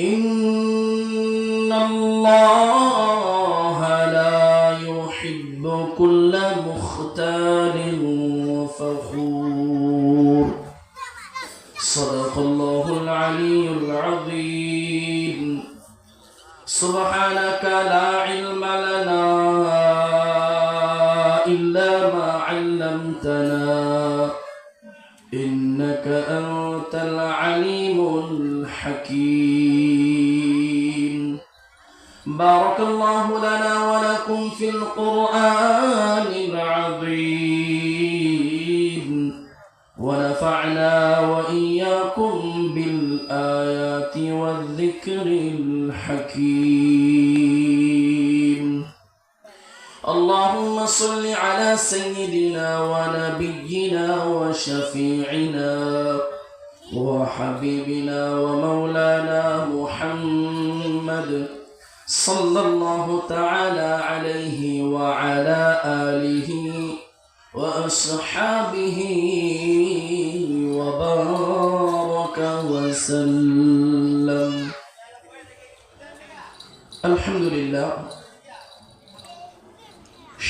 إن الله لا يحب كل مختال فخور. صدق الله العلي العظيم. سبحانك لا علم لنا إلا ما علمتنا. إنك أنت العليم الحكيم. بارك الله لنا ولكم في القرآن العظيم. ونفعنا وإياكم بالآيات والذكر الحكيم. اللهم صل على سيدنا ونبينا وشفيعنا وحبيبنا ومولانا محمد صلى الله تعالى عليه وعلى آله وأصحابه وبارك وسلم الحمد لله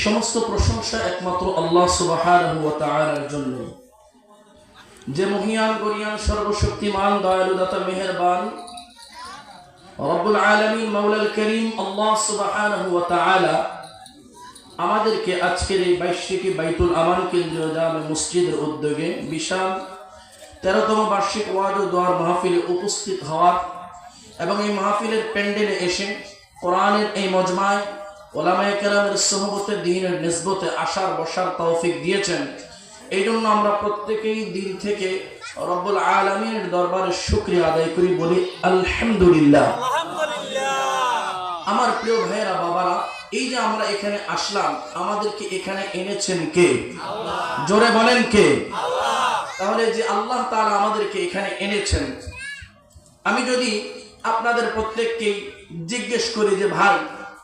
সমস্ত প্রশংসা একমাত্র আল্লাহ সুবহানাহু ওয়া তাআলার জন্য যে মহিয়ান গরিয়ান সর্বশক্তিমান দয়ালু দাতা মেহেরবান রব্বুল আলামিন মাওলাল করিম আল্লাহ তাআলা আমাদেরকে আজকের এই বাইশিকী বাইতুল আমান কেন্দ্রীয় জামে মসজিদের উদ্যোগে বিশাল তেরোতম বার্ষিক ওয়াজ ও দোয়ার মাহফিলে উপস্থিত হওয়ার এবং এই মাহফিলের প্যান্ডেলে এসে কোরআনের এই মজমায় ওলামায়ে কেরামের সহবতে, দিনের নিসবতে আসার বসার তৌফিক দিয়েছেন। এই জন্য আমরা প্রত্যেকেই দিন থেকে রব্বুল আলমীর দরবারে শুক্রিয়া আদায় করি বলি আলহামদুলিল্লাহ। আমার প্রিয় ভাইয়েরা বাবারা এই যে আমরা এখানে আসলাম আমাদেরকে এখানে এনেছেন কে? জোরে বলেন কে? তাহলে যে আল্লাহ তারা আমাদেরকে এখানে এনেছেন আমি যদি আপনাদের প্রত্যেককেই জিজ্ঞেস করি যে ভাই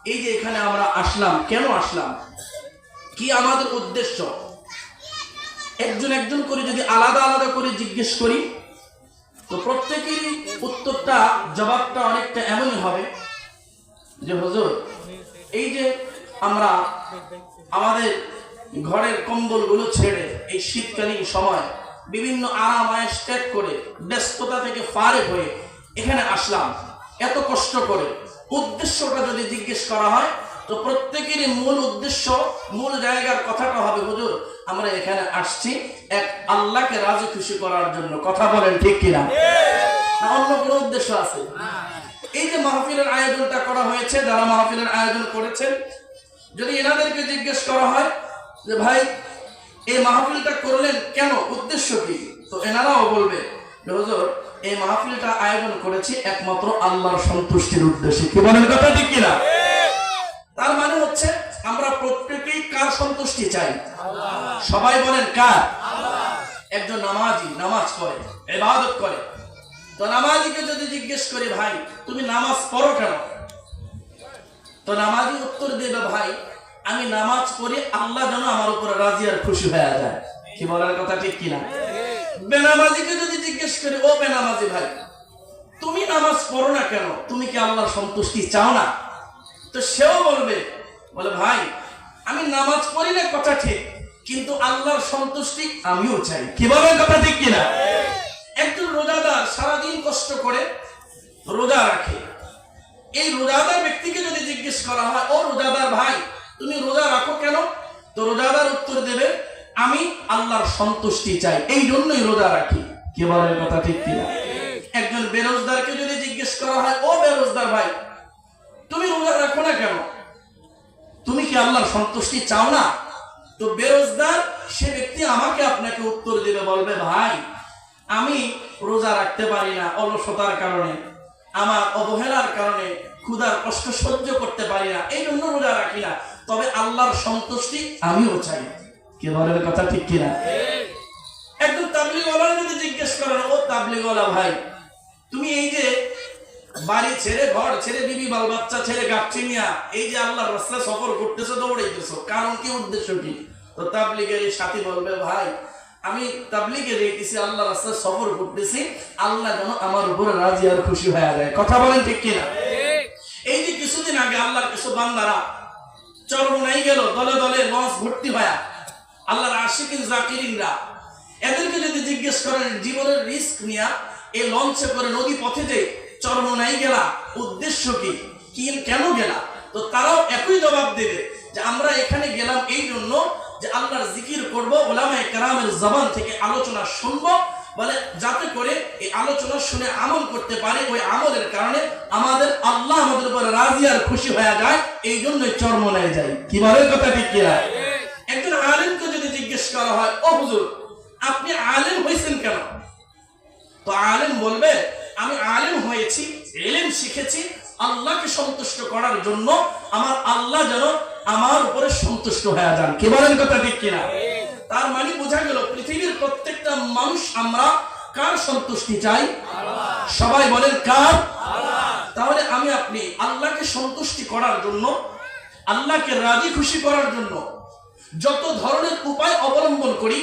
এই যে এখানে আমরা আসলাম কেন আসলাম? কি আমাদের উদ্দেশ্য? একজন একজন করে যদি আলাদা আলাদা করে জিজ্ঞেস করি, তো প্রত্যেকেরই উত্তরটা, জবাবটা অনেকটা এমনই হবে যে, হুজুর, এই যে আমরা আমাদের ঘরের কম্বলগুলো ছেড়ে এই শীতকালীন সময় বিভিন্ন আরাম আয়েস ত্যাগ করে ব্যস্ততা থেকে ফারে হয়ে এখানে আসলাম, এত কষ্ট করে উদ্দেশ্যটা যদি জিজ্ঞেস করা হয় তো প্রত্যেকেরই মূল উদ্দেশ্য, মূল জায়গার কথাটা হবে, হুজুর, আমরা এখানে আসছি এক আল্লাহকে রাজি খুশি করার জন্য। কথা বলেন ঠিক কিনা? অন্য কোনো উদ্দেশ্য আছে? এই যে মাহফিলের আয়োজনটা করা হয়েছে, যারা মাহফিলের আয়োজন করেছেন, যদি এনাদেরকে জিজ্ঞেস করা হয় যে, ভাই, এই মাহফিলটা করলেন কেন? উদ্দেশ্য কি? তো এনারাও বলবে হুজুর, এই মাহফিলটা আয়োজন করেছি একমাত্র আল্লাহর সন্তুষ্টির উদ্দেশ্যে। কি বলেন কথা ঠিক কিনা? তার মানে হচ্ছে আমরা প্রত্যেকেই কার সন্তুষ্টি চাই? সবাই বলেন কার? একজন নামাজি নামাজ পড়ে এবাদত করে। তো নামাজিকে যদি জিজ্ঞেস করি, ভাই, তুমি নামাজ পড়ো কেন? তো নামাজি উত্তর দেবে, ভাই, আমি নামাজ পড়ি আল্লাহ যেন আমার উপরে রাজি আর খুশি হয়ে যায়। কি বলার কথা ঠিক কিনা? বেনামাজিকে যদি জিজ্ঞেস করি, ও বেনামাজি ভাই, তুমি নামাজ পড়ো না কেন? তুমি কি আল্লাহর সন্তুষ্টি চাও না? তো সেও বলবে, বলে, ভাই, আমি নামাজ পড়ি না, কথা ঠিক, কিন্তু আল্লাহর সন্তুষ্টি আমিও চাই। কি বলেন কথা ঠিক কিনা? একজন রোজাদার সারাদিন কষ্ট করে রোজা রাখে। এই রোজাদার ব্যক্তিকে যদি জিজ্ঞেস করা হয়, ও রোজাদার ভাই, তুমি রোজা রাখো কেন? তো রোজাদার উত্তর দেবে, আমি আল্লাহর সন্তুষ্টি চাই, এই জন্যই রোজা রাখি। কি কথা ঠিক কিনা? একজন বেরোজদারকে যদি জিজ্ঞেস করা হয়, ও বেরোজদার ভাই তুমি রোজা রাখো না কেন? তুমি কি আল্লাহর সন্তুষ্টি চাও না? তো বেরোজদার সে ব্যক্তি আমাকে আপনাকে উত্তর দিবে, বলবে, ভাই, আমি রোজা রাখতে পারি না অলসতার কারণে, আমার অবহেলার কারণে, ক্ষুধার কষ্ট সহ্য করতে পারি না, এই জন্য রোজা রাখি না। তবে আল্লাহর সন্তুষ্টি আমিও চাই। কে বলেন কথা ঠিক কিনা? একজন তাবলিগওয়ালা যদি জিজ্ঞেস করেন, ও তাবলিগওয়ালা ভাই, তুমি এই যে বাড়ি ছেড়ে ঘর ছেড়ে বিবি, বাল বাচ্চা ছেড়ে গাছছি নিয়া এই যে আল্লাহর রাস্তা সফর করতেছো, দৌড়াইতেছো, কারণ কি, উদ্দেশ্য কি? তো তাবলিগের সাথী বলবে, ভাই, আমি তাবলিগে দেখতেছি আল্লাহ রাস্তায় সফর করতেছি, আল্লাহ যেন আমার উপরে রাজি আর খুশি হয়ে যায়। কথা বলেন ঠিক কিনা? এই যে কিছুদিন আগে আল্লাহর কিছু বান্দারা চরমনাই গেল, দলে দলে লঞ্চ ভর্তি হয়া। আল্লাহর আশিকিন, জাকিরিনরা। এদেরকে যদি জিজ্ঞেস করেন, জীবনের রিস্ক নিয়া এই লঞ্চে করে নদী পথে যে চরমনাই গেলা, উদ্দেশ্য কি? কেন গেলা? তো তারাও একই জবাব দেবে যে আমরা এখানে গেলাম এই জন্য যে আল্লাহর জিকির করব ওলামায়ে কেরামের জবান থেকে আলোচনা শুনব, বলে যাতে করে এই আলোচনা শুনে আমল করতে পারে, ওই আমলের কারণে আমাদের আল্লাহ আমাদের উপরে রাজি আর খুশি হয়ে যায়, এই জন্যই চরমনায় যায় কি বলে কথা ঠিক কিনা? একজন আলেমকে যদি জিজ্ঞেস করা হয়, ও হুজুর, আপনি আলেম হয়েছেন কেন? তো আলেম বলবে আমি আলেম হয়েছি, এলেম শিখেছি, আল্লাহকে সন্তুষ্ট করার জন্য আমার আল্লাহ যেন আমার উপরে সন্তুষ্ট হয়ে যান। কি বলেন কথা ঠিক কিনা? তার মানে বোঝা গেল, পৃথিবীর প্রত্যেকটা মানুষ আমরা কার সন্তুষ্টি চাই? সবাই বলেন কার? তাহলে আমি আপনি আল্লাহকে সন্তুষ্টি করার জন্য, আল্লাহকে রাজি খুশি করার জন্য যত ধরনের উপায় অবলম্বন করি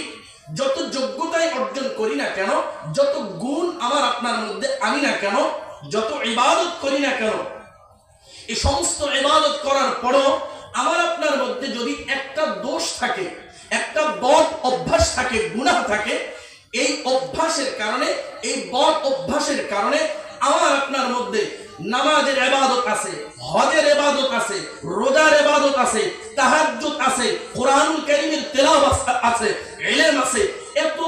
যত যোগ্যতাই অর্জন করি না কেন, যত গুণ আমার আপনার মধ্যে আনি না কেন, যত ইবাদত করি না কেন, এই সমস্ত ইবাদত করার পরও আমার আপনার মধ্যে যদি একটা দোষ থাকে, একটা বদ অভ্যাস থাকে গুণা থাকে, এই অভ্যাসের কারণে, এই বদ অভ্যাসের কারণে আমার আপনার মধ্যে নামাজের ইবাদত আছে, হজের ইবাদত আছে, রোজার ইবাদত আছে, তাহাজ্জুদ আছে, কোরআনুল কারীমের তেলাওয়াত আছে ইলম আছে। এত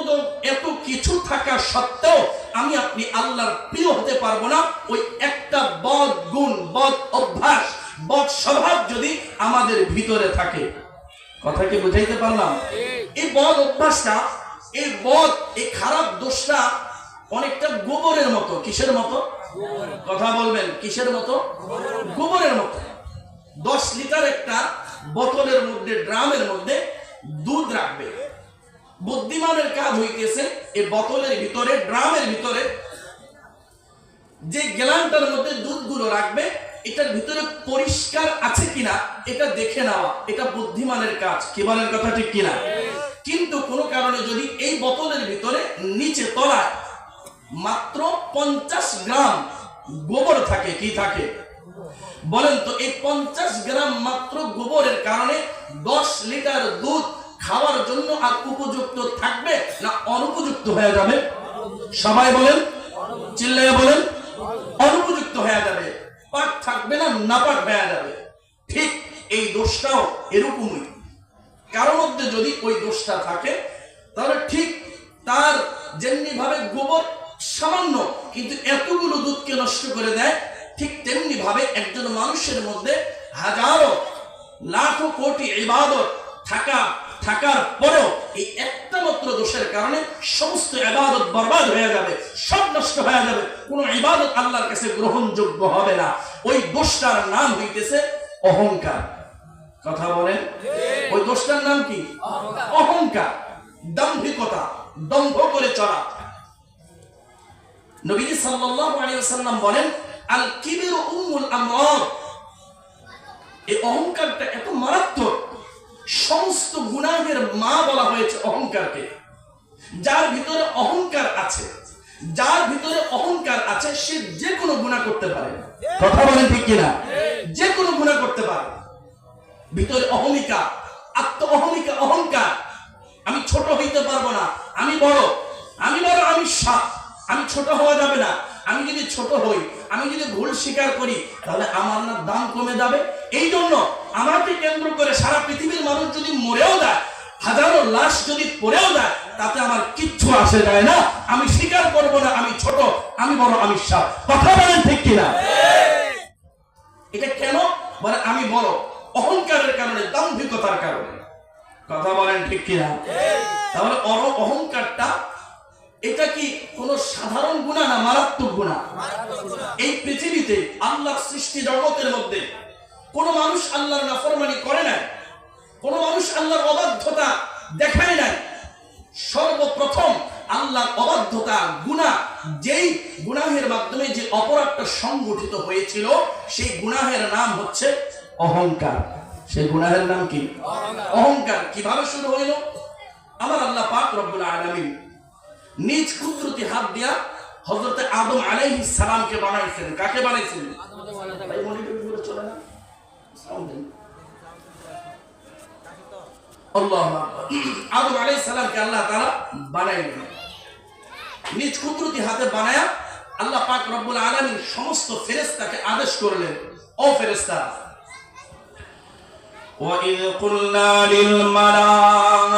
এত কিছু থাকা সত্ত্বেও আমি, আপনি আল্লাহর প্রিয় হতে পারব না। ওই একটা বদ গুণ, বদ অভ্যাস, বদ স্বভাব যদি আমাদের ভিতরে থাকে। কথা কি বুঝাইতে পারলাম? এই বদ অভ্যাসটা, এই বদ, এই খারাপ দোষটা অনেকটা গোবরের মতো, কিসের মতো? কথা বলবেন কিসের মতো? গোবরের মতো। দশ লিটার একটা বোতলের মধ্যে, ড্রামের মধ্যে দুধ রাখবে। বুদ্ধিমানের কাজ হইতেছে এই বোতলের ভিতরে, ড্রামের ভিতরে যে গ্যালানটার মধ্যে দুধগুলো রাখবে, এটার ভিতরে পরিষ্কার আছে কিনা, এটা দেখে নেওয়া, এটা বুদ্ধিমানের কাজ। কি বলেন কথা ঠিক কিনা? কিন্তু কোনো কারণে যদি এই বোতলের ভিতরে নিচে তলায় মাত্র পঞ্চাশ গ্রাম গোবর থাকে, কি থাকে? বলেন তো, এই পঞ্চাশ গ্রাম মাত্র গোবরের কারণে দশ লিটার দুধ খাওয়ার জন্য আর উপযুক্ত থাকবে না অনুপযুক্ত হয়ে যাবে? সবাই বলেন, চিল্লাইয়া বলেন, অনুপযুক্ত হয়ে যাবে। পাক থাকবে না নাপাক হয়ে যাবে। ঠিক এই দোষটাও এরকমই। কারোর মধ্যে যদি ওই দোষটা থাকে, তাহলে ঠিক তার যেমনি ভাবে গোবর সামান্য কিন্তু এতগুলো দুধকে নষ্ট করে দেয় ঠিক তেমনি ভাবে একজন মানুষের মধ্যে হাজারো লাখো কোটি ইবাদত থাকা থাকার পরেও এই একটা মাত্র দোষের কারণে সমস্ত ইবাদত বরবাদ হয়ে যাবে সব নষ্ট হয়ে যাবে কোনো ইবাদত আল্লাহর কাছে গ্রহণযোগ্য হবে না। ওই দোষটার নাম হইতেছে অহংকার। কথা বলেন? ওই দোষটার নাম কি? অহংকার। দাম্ভিকতা দম্ভ করে চলা। নবীজি সাল্লাল্লাহু আলাইহি ওয়াসাল্লাম বলেন, আল কিবিরু উম্মুল আমরাদ। এই অহংকারটা এত মারাত্মক, সমস্ত গুনাহের মা বলা হয়েছে অহংকারকে। যার ভিতরে অহংকার আছে, যার ভিতরে অহংকার আছে, সে যে কোনো গুনাহ করতে পারে। কথা বলেন ঠিক কিনা? যে কোনো গুনাহ করতে পারে। ভিতরে অহমিকা আত্ম অহমিকা অহংকার। আমি ছোট হইতে পারব না, আমি বড়। আমি বড়, আমি সাপ। আমি ছোট হওয়া যাবে না। আমি যদি ছোট হই আমি যদি ভুল স্বীকার করি তাহলে আমার না দাম কমে যাবে। এই জন্য আমাকে কেন্দ্র করে সারা পৃথিবীর মানুষ যদি মরেও যায় হাজারো লাশ যদি পড়েও যায় তাতে আমার কিচ্ছু আসে যায় না। আমি স্বীকার করব না আমি ছোট আমি বড় আমি সাপ। কথা বলেন ঠিক কিনা? এটা কেন? বলে আমি বড়। অহংকারের কারণে দাম্ভিকতার কারণে। কথা বলেন ঠিক কিনা? তাহলে অর- অহংকারটা এটা কি কোন সাধারণ গুণা না মারাত্মক গুণা? এই পৃথিবীতে আল্লাহ সৃষ্টি জগতের মধ্যে কোন মানুষ আল্লাহর নাফরমানি করে নাই? কোন মানুষ আল্লাহর অবাধ্যতা দেখায় নাই? সর্বপ্রথম আল্লাহর অবাধ্যতা, গুণা, যেই গুনাহের মাধ্যমে যে অপরাধটা সংগঠিত হয়েছিল, সেই গুনাহের নাম হচ্ছে অহংকার। সেই গুনাহের নাম কি? অহংকার। কীভাবে শুরু হইল? আমার আল্লাহ পাক রব্বুল আলামিন নিজ কুদরতি হাত দিয়া হযরত আদম আলাইহিস সালামকে বানাইছেন কাকে বানাইছেন ভাই মনিটরগুলো চলে না সাউন্ড দেন আল্লাহ আদম আলাইহিস সালামকে আল্লাহ তাআলা বানাইলেন নিজ কুদরতি হাতে বানায়া আল্লাহ পাক রব্বুল আলামিন সমস্ত ফেরেশতাকে আদেশ করলেন ও ফেরেশতা وإذ قلنا للملائكة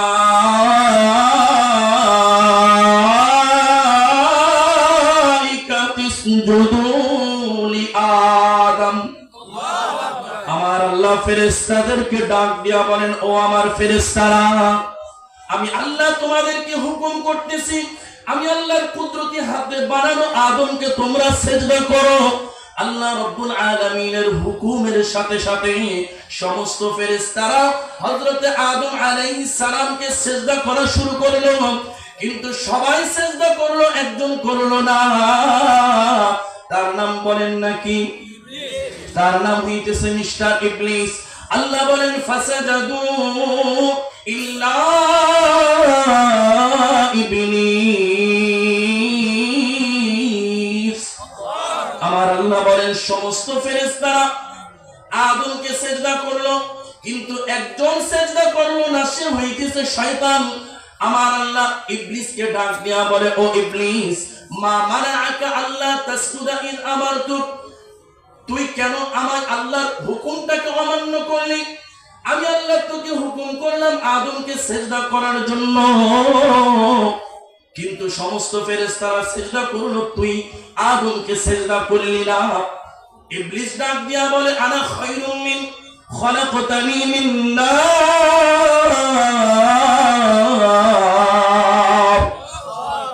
ফেরেশতাদেরকে ডাক দিয়া বলেন, ও আমার ফেরেশতারা, আমি আল্লাহ তোমাদেরকে হুকুম করতেছি। আমি আল্লাহর কুদরতি হাতে বানানো আদমকে তোমরা সেজদা করো। আল্লাহ রব্বুল আলামিনের হুকুমের সাথে সাথে সমস্ত আদম আলাইহিস সালামকে সেজদা করা শুরু করল। কিন্তু সবাই সেজদা করল, একজন করল না। তার নাম বলেন নাকি তার নাম হইতেছে মিস্টার ইবলিস। আল্লাহ বলেন, ফাসাদাদু ইল্লা আমার আল্লাহ বলেন, সমস্ত ফেরেশতারা আদমকে সেজদা করল, কিন্তু একজন সেজদা করল না, সে হইতেছে শয়তান। আমার আল্লাহ ইবলিসকে ডাক দিয়া বলে, ও ইবলিস, মা মানাআকা আল্লাহ তাসজুদা ইন আমারতুক? তুই কেন আমার আল্লাহর হুকুমটাকে অমান্য করলি? আমি আল্লাহ তোকে হুকুম করলাম আদমকে সেজদা করার জন্য। কিন্তু সমস্ত ফেরেশতারা সেজদা করল, তুই আদমকে সেজদা করলি না। ইবলিস ডাক দিয়া বলে, আনা খায়রুম মিন, খলাকতানি মিন নার।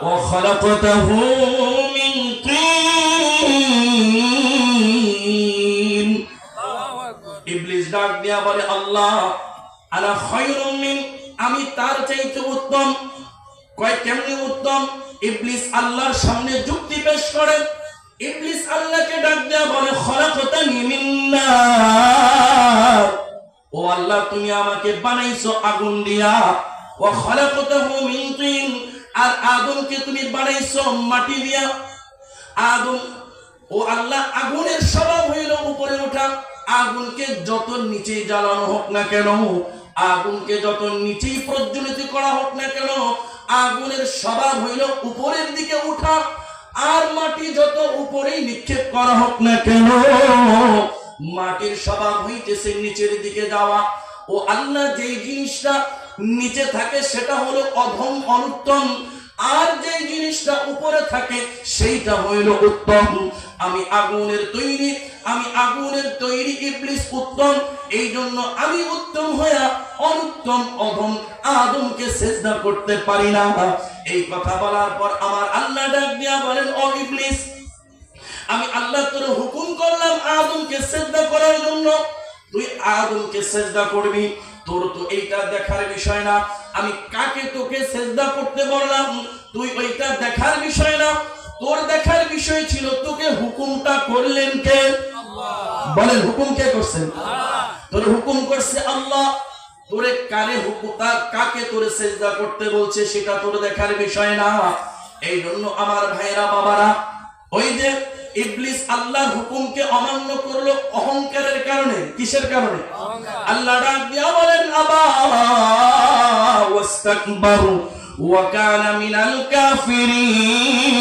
ওয়া খলাকতাহু দিয়া বলে আল্লাহ, আলা খায়রুম মিন আমি তার চাইতে উত্তম। কয়, কেমনি উত্তম? ইবলিস আল্লাহর সামনে যুক্তি পেশ করে। ইবলিস আল্লাহকে ডাক দেয়া বলে, খলাকতানি মিন ও আল্লাহ, তুমি আমাকে বানাইছো আগুন দিয়া ও খলাকতাহু মিন তিন আর আদমকে তুমি বানাইছো মাটি দিয়া আগুন ও আল্লাহ, আগুনের স্বভাব হইল উপরে ওঠা আগুনকে যত নিচে জ্বালানো হোক না কেন, আগুনকে যত নিচেই প্রজ্বলিত করা হোক না কেন, আগুনের স্বভাব হইল উপরের দিকে উঠা, আর মাটি যত উপরেই নিক্ষেপ করা হোক না কেন, মাটির স্বভাব হইতেছে নিচের দিকে যাওয়া। ও আল্লাহ যেই জিনিসটা নিচে থাকে সেটা হলো অধম অনুত্তম। আর যে জিনিসটা উপরে থাকে, সেইটা হইল উত্তম। আমি আগুনের তৈরি, আমি আগুনের তৈরি ইবলিস উত্তম। এই জন্য আমি উত্তম হইয়া অনুত্তম অধম আদমকে সেজদা করতে পারি না। এই কথা বলার পর আমার আল্লাহ ডাক দিয়া বলেন, ও ইবলিস, আমি আল্লাহ তোর হুকুম করলাম আদমকে সেজদা করার জন্য। তুই আদমকে সেজদা করবি তোর তো এইটা দেখার বিষয় না। আমি কাকে তোকে সেজদা করতে বললাম? তুই ওইটা দেখার বিষয় না। তোর দেখার বিষয় ছিল তোকে হুকুমটা করলেন কে? বলেন হুকুম কে করছেন? তোর হুকুম করছে আল্লাহ। তোরে কারে হুকুম তা- কাকে তোরে সেজদা করতে বলছে সেটা তোর দেখার বিষয় না। এই জন্য আমার ভাইরা বাবারা ওই যে ইবলিস আল্লাহর হুকুমকে অমান্য করল অহংকারের কারণে। কিসের কারণে? আল্লাহ ডাক দিয়া বলেন আবা ওয়াস্তাকবারু ওয়া কানা মিনাল কাফিরিন।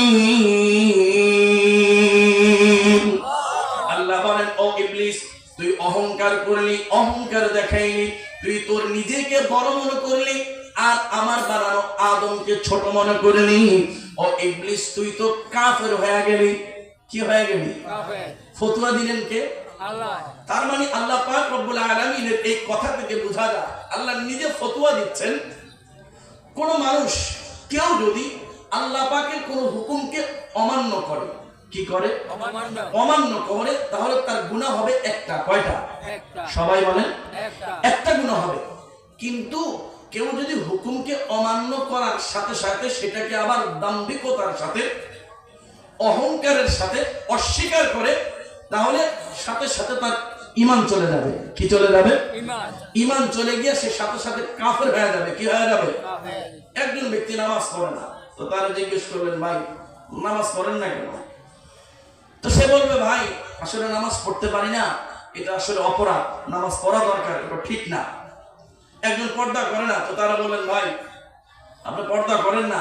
আল্লাহ বলেন ও ইবলিস তুই অহংকার করলি অহংকার দেখাইলি তুই তোর নিজেকে বড় মনে করলি আর আমার বানানো আদমকে ছোট মনে করলি। ও ইবলিস তুই তো কাফের হয়ে গেলি। কি হয়ে গেলি? ফতুয়া দিলেন কে? তার মানে আল্লাহ পাক রব্বুল আলামিনের এই কথা থেকে বোঝা যায় আল্লাহ নিজে ফতুয়া দিচ্ছেন। কোন মানুষ কেউ যদি আল্লাহ পাকের কোন হুকুমকে অমান্য করে কি করে? অমান্য। করে তাহলে তার গুনাহ হবে একটা কয়টা? সবাই বলেন। একটা গুনাহ হবে। কিন্তু কেউ যদি হুকুমকে অমান্য করার সাথে সাথে সেটাকে আবার দাম্ভিকতার সাথে অহংকারের সাথে অস্বীকার করে তাহলে সাথে সাথে তার ইমান চলে যাবে। কি চলে যাবে? ইমান চলে গিয়ে সে সাথে সাথে কাফের হয়ে যাবে। কি হয়ে যাবে? একজন ব্যক্তি নামাজ পড়ে না। তো তারা জিজ্ঞেস করলেন ভাই নামাজ পড়েন না কেন? তো সে বলবে ভাই আসলে নামাজ পড়তে পারি না। এটা আসলে অপরাধ। নামাজ পড়া দরকার এটা ঠিক না। একজন পর্দা করে না। তো তারা বললেন ভাই আপনি পর্দা করেন না।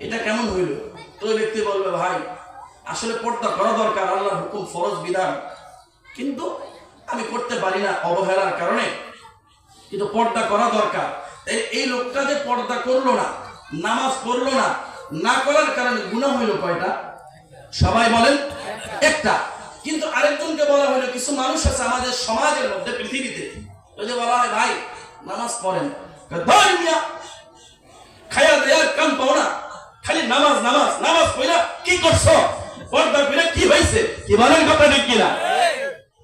এটা কেমন হইল? তো ব্যক্তি বলবে, ভাই, আসলে পর্দা করা দরকার, আল্লাহর হুকুম, ফরজ, বিধান। কিন্তু আমি করতে পারি না অবহেলার কারণে। কিন্তু পর্দা করা দরকার। তাই এই লোকটা যে পর্দা করল না, নামাজ পড়ল না না করার কারণে গুণা হইল কয়টা? সবাই বলেন, একটা। কিন্তু আরেকজনকে বলা হলো কিছু মানুষ আছে আমাদের সমাজের মধ্যে, পৃথিবীতে। যে বলা হয়, ভাই, নামাজ পড়েন। খায়া দেয়ার কাম পাও না। খালি নামাজ নামাজ নামাজ পড়া কি করছ? পর্দা করে কি হয়েছে? কি বলেন কথা ঠিক কিনা?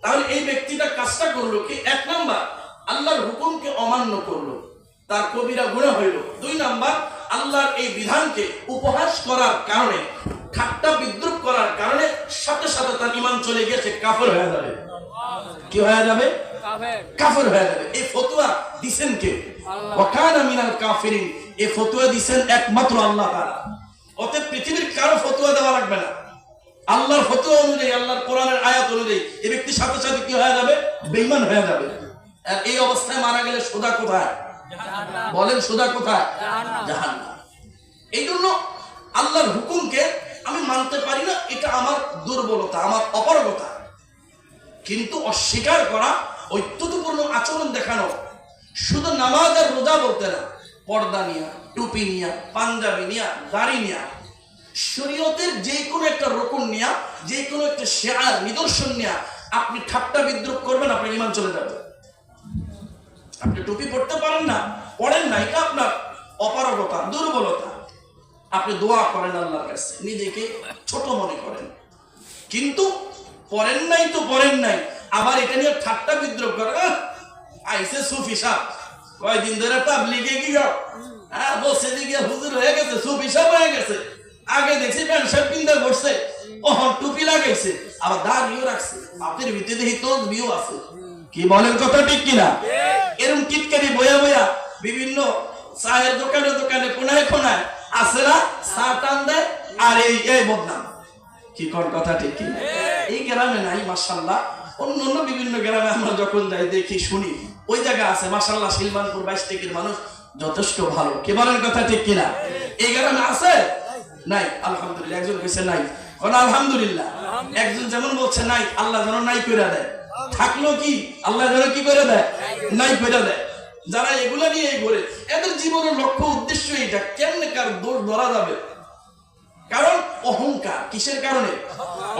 তাহলে এই ব্যক্তিটা কাজটা করল কি? এক নাম্বার আল্লাহর হুকুমকে অমান্য করল। তার কবিরা গুণা হইল। দুই নাম্বার আল্লাহর এই বিধানকে উপহাস করার কারণে ঠাট্টা বিদ্রুপ করার কারণে সাথে সাথে তার ইমান চলে গিয়েছে কাফর হয়ে যাবে। কি হয়ে যাবে? কাফের। কাফের হয়ে যাবে। এই ফতুয়া দিছেন কে। ওয়াকানা মিনাল কাফিরিন। এই ফতুয়া দিছেন একমাত্র আল্লাহ তাআলা। অতএব পৃথিবীর কারও ফতুয়া দেওয়া লাগবে না। আল্লাহর ফতুয়া অনুযায়ী, আল্লাহর কোরআনের আয়াত অনুযায়ী এই ব্যক্তি সাথে সাথে কি হয়ে যাবে? বেঈমান হয়ে যাবে। আর এই অবস্থায় মারা গেলে সোজা কোথায়? বলেন সোজা কোথায়? এই জন্য আল্লাহর হুকুমকে আমি মানতে পারি না, এটা আমার দুর্বলতা, আমার অপারগতা। কিন্তু অস্বীকার করা ঐত্যপূর্ণ আচরণ দেখানো, শুধু নামাজ আর রোজা বলতে না পর্দা নিয়া টুপি নিয়া পাঞ্জাবি নিয়া দাড়ি নিয়া। শরীয়তের যে কোনো একটা রকম নিয়া যে কোনো একটা শেয়ার নিদর্শন নিয়া আপনি ঠাট্টা বিদ্রুপ করবেন আপনার ইমান চলে যাবে। আপনি টুপি পড়তে পারেন না পড়েন না এটা আপনার অপারগতা দুর্বলতা। আপনি দোয়া করেন আল্লাহর কাছে নিজেকে ছোট মনে করেন। কিন্তু পড়েন নাই তো পড়েন নাই আবার এটা নিয়ে ঠাট্টা বিদ্রোহ করে আহ, আইসে সুফি সাহ। কয়দিন ধরে তাবলিগে গিয়ে হ্যাঁ বসে দিকে হুজুর হয়ে গেছে সুফি সাহ হয়ে গেছে। আগে দেখছি প্যান্ট শার্ট পিন্দা করছে ওহন টুপি লাগাইছে, আবার দাঁড়িয়েও রাখছে। বাপের ভিতরে দেখি তোর বিও আছে। কি বলেন কথা ঠিক কিনা? এরকম টিটকারি বয়া বয়া বিভিন্ন চায়ের দোকানে দোকানে, কোনায় কোনায় আছে না? চা টান দেয়, আর এই এই বদনাম। কি কোন কথা ঠিক কি এই গ্রামে নাই মাসাল্লাহ অন্য অন্য বিভিন্ন গ্রামে আমরা যখন যাই দেখি শুনি। ওই জায়গা আছে মাসাল্লাহ শিলমানপুর বাইশ টেকের মানুষ যথেষ্ট ভালো। কে বলেন কথা ঠিক কিনা? এই গ্রামে আছে? নাই আলহামদুলিল্লাহ একজন কইছে নাই। কোন আলহামদুলিল্লাহ। একজন যেমন বলছে নাই আল্লাহ যেন নাই করে দেয়। থাকল কি? আল্লাহ যেন কি করে দেয়? নাই করে দেয়। যারা এগুলা নিয়ে ঘুরে এদের জীবনের লক্ষ্য উদ্দেশ্য এটা কেমনে কার দোষ ধরা যাবে? কারণ অহংকার। কিসের কারণে?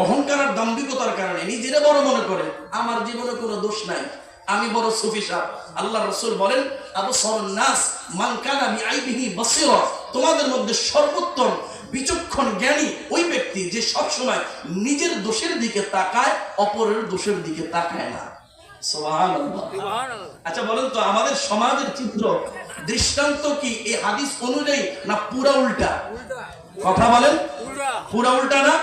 অহংকার আর দাম্ভিকতার কারণে। নিজেরা বড় মনে করে আমার জীবনে কোনো দোষ নাই। আমি বড় সুফি সাহ আল্লাহ রসুল বলেন আবু সরনাস মানকানা বিআইবিহি বাসীরা। তোমাদের মধ্যে সর্বোত্তম বিচক্ষণ জ্ঞানী ওই ব্যক্তি যে সব সময় নিজের দোষের দিকে তাকায় অপরের দোষের দিকে তাকায় না। আচ্ছা বলেন তো আমাদের সমাজের চিত্র দৃষ্টান্ত কি? এই হাদিস অনুযায়ী না পুরা উল্টা। কথা বলেন? পুরা উল্টা না?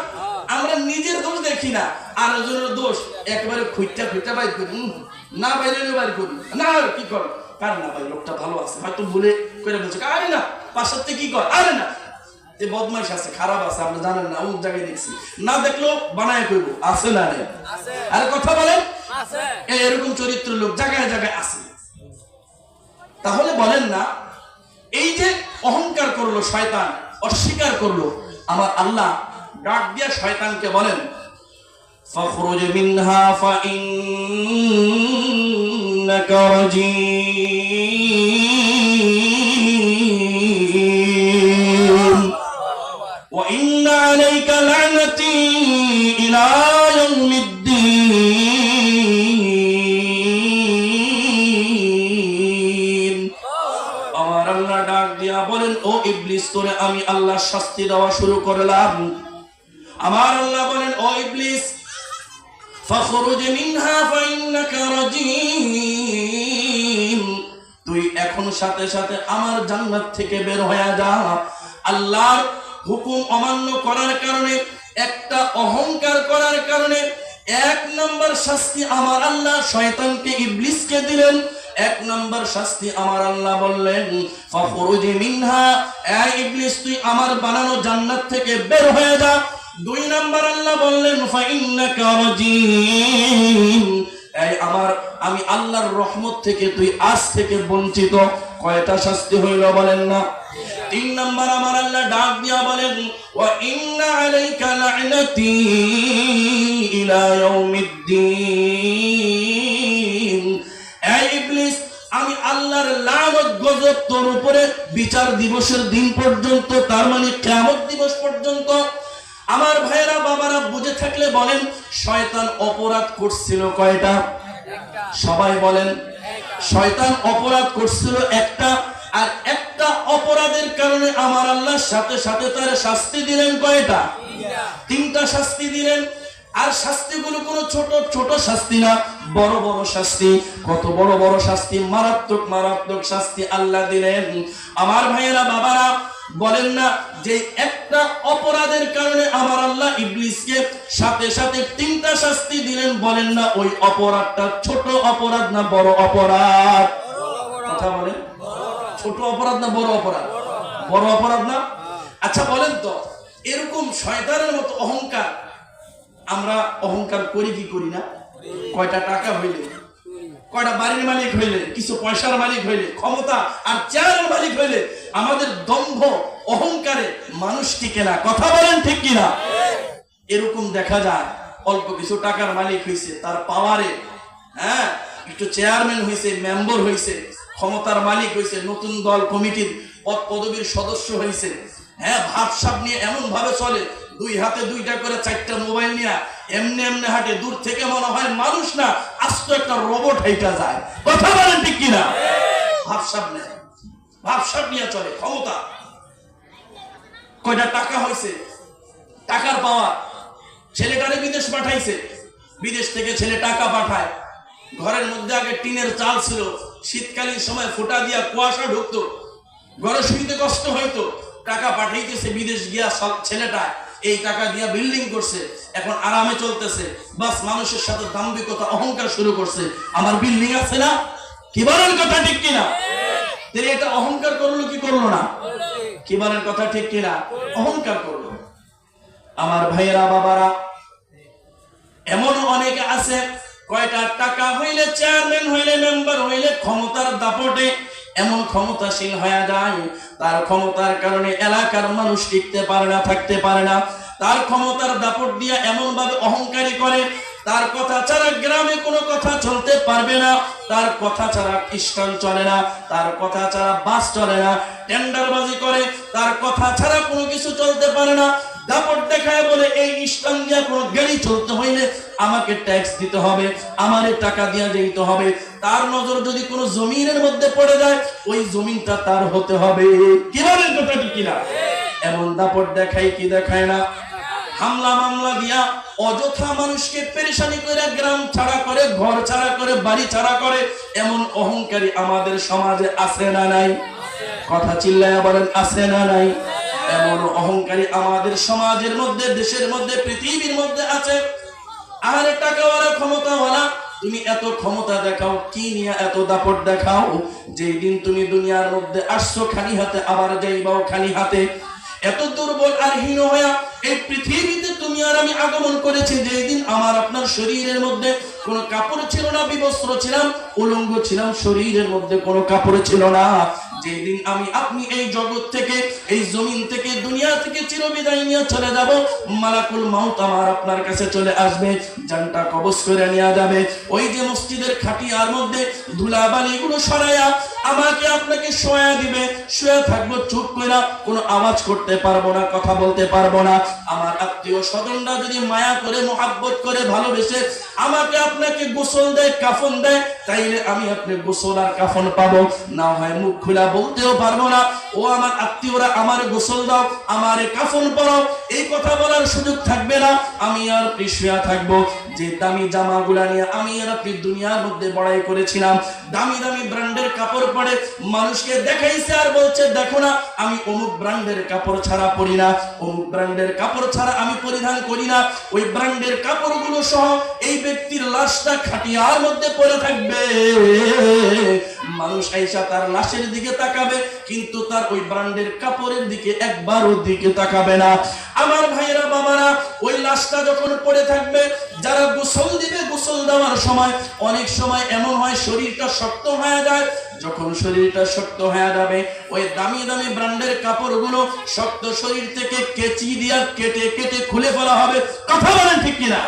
আমরা নিজের দোষ দেখি না। আর একজনের দোষ। একবারে খুঁজটা খুঁজটা বাইর করি। না বাইরে বাইর করি। না কি কর? কার না ভাই লোকটা ভালো আছে। হয়তো ভুলে করে বলছে আরে না পাশের থেকে কি কর? আরে না। যে বদমাইশ আছে খারাপ আছে আপনি জানেন না অমুক জায়গায় দেখছি। না দেখলেও বানায় করব আছে না রে? আরে কথা বলেন। এরকম চরিত্র লোক জায়গায় জায়গায় আছে। তাহলে বলেন না এই যে অহংকার করল শয়তান অস্বীকার করলো আমার আল্লাহ ডাক দিয়া শয়তানকে বলেন فاخرج منها فإنك رجيم وإن عليك لعنتي إلى يوم الدين ও ইবলিস, তোরে আমি আল্লাহ শাস্তি দেওয়া শুরু করলাম। আমার আল্লাহ বলেন, ও ইবলিস, ফখরুজ মিনহা ফাইন্নাকা রাজিম। তুই এখন সাথে সাথে আমার জান্নাত থেকে বের হয়ে যা। আল্লাহর হুকুম অমান্য করার কারণে, একটা অহংকার করার কারণে, এক নম্বর শাস্তি আমার আল্লাহ শয়তানকে ইবলিসকে দিলেন। এক নম্বর শাস্তি আমার আল্লাহ বললেন, ফাখরুজি মিনহা, এ ইবলিস, তুই আমার বানানো জান্নাত থেকে বের হয়ে যা। দুই নম্বর আল্লাহ বললেন ফাইন্নাকা রাজিম এই আমার, আমি আল্লাহর রহমত থেকে তুই আজ থেকে বঞ্চিত। কয়টা শাস্তি হইল বলেন না? তিন নম্বর আমার আল্লাহ ডাক দিয়া বলেন, ওয়া ইন্না আলাইকা লা'নাতি ইলা ইয়াউমিদ্দিন। ইবলিস, আমি আল্লাহর গজব তোর উপরে বিচার দিবসের দিন পর্যন্ত, তার মানে দিবস পর্যন্ত। আমার ভাইয়েরা, বাবারা, বুঝে থাকলে বলেন, শয়তান অপরাধ করছিল কয়টা? সবাই বলেন, শয়তান অপরাধ করছিল একটা, আর একটা অপরাধের কারণে আমার আল্লাহর সাথে সাথে তার শাস্তি দিলেন কয়টা? তিনটা শাস্তি দিলেন। আর শাস্তিগুলো কোনো ছোট ছোট শাস্তি না, বড় বড় শাস্তি। কত বড় বড় শাস্তি, মারাত্মক মারাত্মক শাস্তি আল্লাহ দিলেন। আমার ভাইয়েরা, বাবারা, বলেন না যে একটা অপরাধের কারণে আমার আল্লাহ ইবলিসকে সাথে সাথে তিনটা শাস্তি দিলেন, বলেন না ওই অপরাধটা ছোট অপরাধ না বড় অপরাধ? কথা বলেন। ছোট অপরাধ না বড় অপরাধ? বড় অপরাধ না? আচ্ছা বলেন তো, এরকম শয়তানের মতো অহংকার আমরা অহংকার করি কি করি না? কয়টা টাকা হইলে, কয়টা বাড়ির মালিক হইলে, কিছু পয়সার মালিক হইলে, ক্ষমতা আর চেয়ারের মালিক হইলে, আমাদের দম্ভ, অহংকারে মানুষ টিকে না। কথা বলেন ঠিক কিনা? এরকম দেখা যায়, অল্প কিছু টাকার মালিক হইছে, তার পাওয়ারে হ্যাঁ একটু চেয়ারম্যান হয়েছে মেম্বার হয়েছে ক্ষমতার মালিক হইছে, নতুন দল কমিটির পদ পদবীর সদস্য হইছে হ্যাঁ ভাবসাব নিয়ে এমন ভাবে চলে দুই হাতে দুইটা করে চারটা মোবাইল নিয়ে এমনি এমনি হাঁটে। দূর থেকে মনে হয় মানুষ না, আস্ত একটা রোবট হাইটা যায়। কথা বলেন ঠিক কিনা? ভাবসাব নেয় ভাবসাব নিয়ে চলে, ক্ষমতা। কয়টা টাকা হয়েছে টাকার পাওয়া। ছেলেটারে বিদেশ পাঠাইছে। বিদেশ থেকে ছেলে টাকা পাঠায়। ঘরের মধ্যে আগে টিনের চাল ছিল। শীতকালীন সময় ফোটা দিয়া কুয়াশা ঢুকতো। ঘরে শুইতে কষ্ট হইতো। টাকা পাঠাইতেছে বিদেশ গিয়া সব ছেলেটা এই টাকা দিয়া বিল্ডিং করছে, এখন আরামে চলতেছে। বাস মানুষের সাথে দাম্ভিকতা, অহংকার শুরু করছে। আমার বিল্ডিং আছে না? কি বলেন কথা ঠিক কিনা? তিনি এটা অহংকার করল কি করল না? কি বলেন কথা ঠিক কিনা? অহংকার করল। আমার ভাইয়েরা, বাবারা এমন অনেকে আছে, কয়টা টাকা হইলে চেয়ারম্যান হইলে মেম্বার হইলে ক্ষমতার দাপটে এমন ক্ষমতাশীল হয়ে যায়, তার ক্ষমতার কারণে এলাকার মানুষ টিকতে পারে না, থাকতে পারে না। তার ক্ষমতার দাপট দিয়া এমনভাবে অহংকারী করে তার কথা ছাড়া গ্রামে কোনো কথা চলতে পারবে না। তার কথা ছাড়া খ্রিস্টান চলে না, তার কথা ছাড়া বাস চলে না, টেন্ডারবাজি করে, তার কথা ছাড়া কোনো কিছু চলতে পারে না। দাপট দেখায় বলে, এই ইসলাম দিয়া কোনো গাড়ি চলতে হইলে আমাকে ট্যাক্স দিতে হবে, আমারে টাকা দিয়া যেতে হবে। তার নজর যদি কোনো জমিনের মধ্যে পড়ে যায়, ওই জমিনটা তার হতে হবে। কি বলেন কথাটি কিনা? এমন দাপট দেখায় কি দেখায় না? হামলা মামলা দিয়া অযথা মানুষকে পেরেশানি করে গ্রাম ছাড়া করে, ঘর ছাড়া করে, বাড়ি ছাড়া করে, এমন অহংকারী আমাদের সমাজে আছে না নাই? কথা চিল্লায় বলেন, আছে না নাই? এমন অহংকারী আমাদের সমাজের মধ্যে, দেশের মধ্যে, পৃথিবীর মধ্যে আছে। আর টাকাওয়ালা, ক্ষমতাওয়ালা, তুমি এত ক্ষমতা দেখাও, কি নিয়ে এত দাপট দেখাও? যেই দিন তুমি দুনিয়ার মধ্যে আসছো, খালি হাতে আবার যাইবাও খালি হাতে। এত দুর্বল আর হীন হইয়া এই পৃথিবীতে তুমি আর আমি আগমন করেছি যেদিন আমার আপনার শরীরের মধ্যে কোনো কাপড় ছিল না, বিবস্ত্র ছিলাম, উলঙ্গ ছিলাম, শরীরের মধ্যে কোনো কাপড় ছিল না। যেদিন আমি আপনি এই জগৎ থেকে, এই জমিন থেকে, দুনিয়া থেকে চিরবিদায় নিয়ে চলে যাব, মালাকুল মাউত আমার আপনার কাছে চলে আসবে, জানটা কবজ করে নেওয়া যাবে। ওই যে মসজিদের খাটিয়ার মধ্যে ধুলাবালি গুলো সরাইয়া আমাকে আপনাকে শোয়া দিবে। শুয়ে থাকব, চুপ করে কোনো আওয়াজ করতে পারব না, কথা বলতে পারব না। আমার আত্মীয় স্বজনরা যদি মায়া করে, মোহাব্বত করে, ভালোবেসে আমাকে আপনাকে গোসল দেয়, কাফন দেয়, তাইলে আমি আপনি গোসল আর কাফন পাবো। না হয় মুখ খোলা বলতেও পারব না। ও আমার আত্মীয়রা আমার গোসল দাও, আমার কাফন পরাও। এই কথা বলার সুযোগ থাকবে না। আমি আর পিছুয়া থাকব? যে দামি জামাগুলা নিয়ে আমি আর আপনি দুনিয়ার মধ্যে বড়াই করেছিলাম, দামি দামি ব্র্যান্ডের কাপড় পরে মানুষকে দেখাইছে আর বলছে, দেখো না, আমি অমুক ব্র্যান্ডের কাপড় ছাড়া পরি না, অমুক ব্র্যান্ডের কাপড় ছাড়া আমি পরিধান করি না, ওই ব্র্যান্ডের কাপড়গুলো সহ এই ব্যক্তির লাশটা খাটিয়ার মধ্যে পড়ে থাকবে। মানুষ আইসা তার লাশের দিকে তাকাবে, কিন্তু তার ওই ব্র্যান্ডের কাপড়ের দিকে একবারও দিকে তাকাবে না। আমার ভাইয়েরা, বাবারা, ওই লাশটা যখন পড়ে থাকবে, যারা গোসল দিবে, গোসল দেওয়ার সময় অনেক সময় এমন হয় শরীরটা শক্ত হয়ে যায়। যখন শরীরটা শক্ত হয়ে যাবে, ওই দামি দামি ব্র্যান্ডের কাপড়গুলো শক্ত শরীর থেকে কেচি দিয়া কেটে কেটে খুলে ফেলা হবে। কথা বলেন ঠিক কিনা?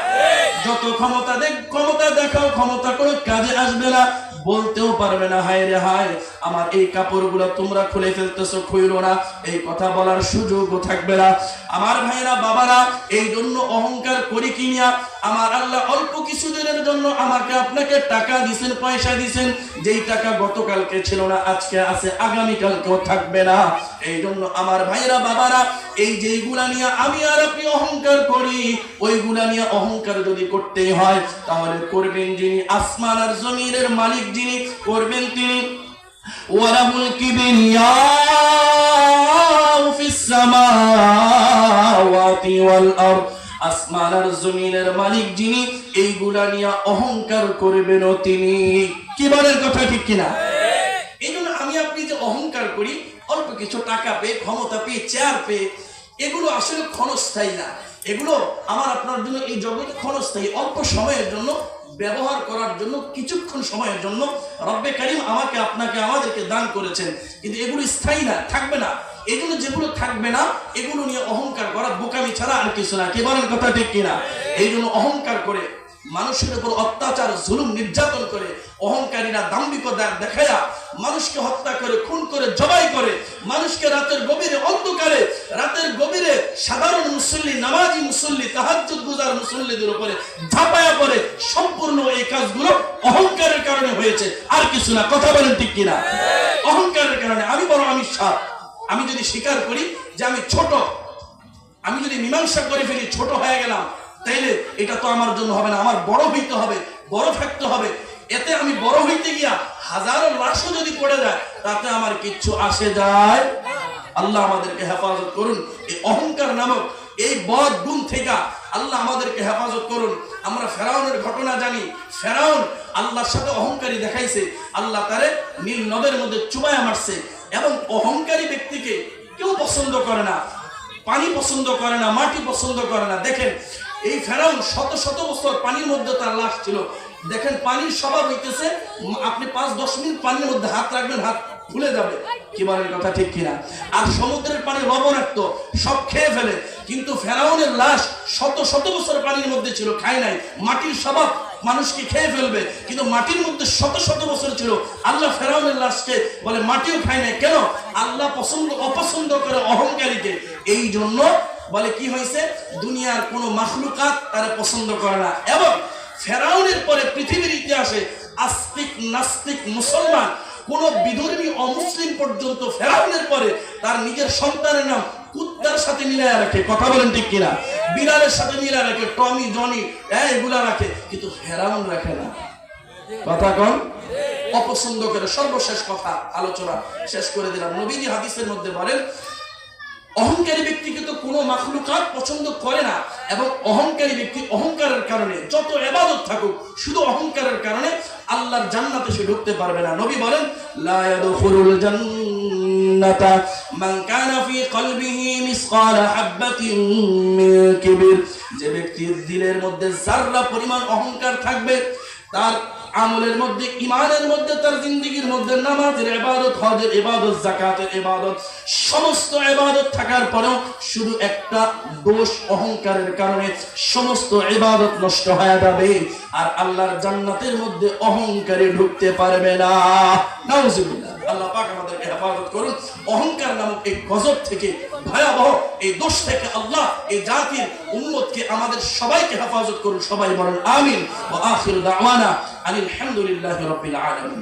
যত ক্ষমতা দেখ, ক্ষমতা দেখাও, ক্ষমতা কোনো কাজে আসবে না। বলতেও পারবে না, হায় রে হায়। আমার এই কাপড়গুলো তোমরা খুলে ফেলতেছো খুইলো না। এই কথা বলার সুযোগও থাকবে না। আমার ভাইরা বাবারা, এই জন্য অহংকার করি কিনিয়া আমার আল্লাহ অল্প কিছুদিনের জন্য আমাকে আপনাকে টাকা দিছেন, পয়সা দিছেন। যেই টাকা গতকালকে ছিল না, আজকে আছে, আগামীকালকেও থাকবে না। এই জন্য আমার ভাইরা বাবারা, এই যেইগুলা নিয়ে আমি আর আপনি অহংকার করি, ওইগুলা নিয়ে অহংকার যদি করতেই হয়, তাহলে করবেন যিনি আসমান আর জমিনের মালিক যিনি করবেন তিনি। জমিনের মালিক যিনি, এইগুলা নিয়ে অহংকার করবেন তিনি। কি বলেন কথা ঠিক কিনা? এই আমি আপনি যে অহংকার করি, অল্প কিছু টাকা পেয়ে, ক্ষমতা পেয়ে চেয়ার পেয়ে, এগুলো আসলে ক্ষণস্থায়ী না। এগুলো আমার আপনার জন্য, এই জগতে ক্ষণস্থায়ী, অল্প সময়ের জন্য ব্যবহার করার জন্য কিছুক্ষণ সময়ের জন্য রব্বে কারিম আমাকে, আপনাকে আমাদেরকে দান করেছেন। কিন্তু এগুলো স্থায়ী না, থাকবে না। এগুলো যেগুলো থাকবে না, এগুলো নিয়ে অহংকার করা বোকামি ছাড়া আর কিছু না। কে বলেন কথা ঠিক কিনা? এই জন্য অহংকার করে মানুষের উপর অত্যাচার, জুলুম, নির্যাতন করে, অহংকারীরা দাম্ভিকতা দেখায়া মানুষকে হত্যা করে, খুন করে, জবাই করে, মানুষকে রাতের গভীরে অন্ধকারে, রাতের গভীরে সাধারণ মুসল্লি, নামাজি মুসল্লি, তাহাজ্জুদ গুজার মুসল্লিদের উপরে ঝাঁপায়া পড়ে, সম্পূর্ণ এই কাজগুলো অহংকারের কারণে হয়েছে। আর কিছু না, কথা বলেন ঠিক কিনা? অহংকারের কারণে। আমি বড় আমি সাপ। আমি যদি স্বীকার করি যে আমি ছোট, আমি যদি মীমাংসা করে ফেলি, ছোট হয়ে গেলাম তাইলে এটা তো আমার জন্য হবে না, আমার বড় হইতে হবে, বড় থাকতে হবে। এতে আমি বড় হইতে গিয়া হাজারো লাশও যদি পড়ে যায়, তাতে আমার কিচ্ছু আসে যায় আল্লাহ আমাদেরকে হেফাজত করুন, এই অহংকার নামক এই বদ গুণ থেকে আল্লাহ আমাদেরকে হেফাজত করুন। আমরা ফেরাউনের ঘটনা জানি, ফেরাউন আল্লাহর সাথে অহংকারী দেখাইছে। আল্লাহ তারে নীল নদের মধ্যে চুবায়া মারছে এবং অহংকারী ব্যক্তিকে কেউ পছন্দ করে না, পানি পছন্দ করে না, মাটি পছন্দ করে না। দেখেন এই ফেরাউন শত শত বছর পানির মধ্যে তার লাশ ছিল। দেখেন, পানির স্বভাব হইতেছে, আপনি পাঁচ, দশ মিনিট পানির মধ্যে হাত রাখবেন, হাত ফুলে যাবে। কি বলেন কথা ঠিক কিনা? আর সমুদ্রের পানি লবণাক্ত, সব খেয়ে ফেলে। কিন্তু ফেরাউনের লাশ শত শত বছর পানির মধ্যে ছিল, খায় নাই। মাটির স্বভাব মানুষকে খেয়ে ফেলবে, কিন্তু মাটির মধ্যে শত শত বছর ছিল। আল্লাহ ফেরাউনের লাশকে বলে, মাটিও খায় নাই। কেন? আল্লাহ পছন্দ, অপছন্দ করে অহংকারীকে। এই জন্য বলে কি হয়েছে? দুনিয়ার কোনো মাখলুকাত তারা পছন্দ করে না। এবং ফেরাউনের পরে পৃথিবীর ইতিহাসে আস্তিক, নাস্তিক, মুসলমান, কোন বিধর্মী অমুসলিম পর্যন্ত ফেরাউনের পরে তার নিজের সন্তানের নাম কুত্তার সাথে মিলায় রাখে। কথা বলেন ঠিক কিনা? বিড়ালের সাথে মিলায় রাখে, টমি, জনি এগুলা রাখে, কিন্তু ফেরাউন রাখে না। কথা কন? অপছন্দ করে সর্বশেষ কথা, আলোচনা শেষ করে দিলাম। নবীজি হাদিসের মধ্যে বলেন অহংকারী ব্যক্তিকে তো কোনো মাখলুকাত পছন্দ করে না এবং অহংকারী ব্যক্তি অহংকারের কারণে যত এবাদত থাকুক, শুধু অহংকারের কারণে আল্লাহর জান্নাতে সে ঢুকতে পারবে না। নবী বলেন জান্নাতা মান কানা ফি কলবিহি মিসকাল হাববাতিন মিন যে ব্যক্তির দিলের মধ্যে যাররা পরিমাণ অহংকার থাকবে, তার আমলের মধ্যে ইমানের মধ্যে, তার জিন্দগির মধ্যে, নামাজের এবাদত হজের এবাদত জাকাতের এবাদত সমস্ত এবাদত থাকার পরেও শুধু একটা দোষ অহংকারের কারণে সমস্ত এবাদত নষ্ট হয়ে যাবে আর আল্লাহর জান্নাতের মধ্যে অহংকারে ঢুকতে পারবে না। নাউজুবিল্লাহ। আমাদের সবাইকে হেফাজত করুন, সবাই বলেন আমিন। ওয়া আখিরু দাওয়ানা আনিল হামদুলিল্লাহি রাব্বিল আলামিন।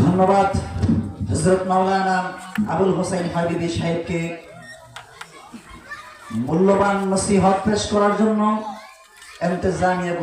ধন্যবাদ হজরত মাওলানা আবুল হোসাইন হাবিবি সাহেবকে মূল্যবান নসিহত পেশ করার জন্য এমতেজামিয়া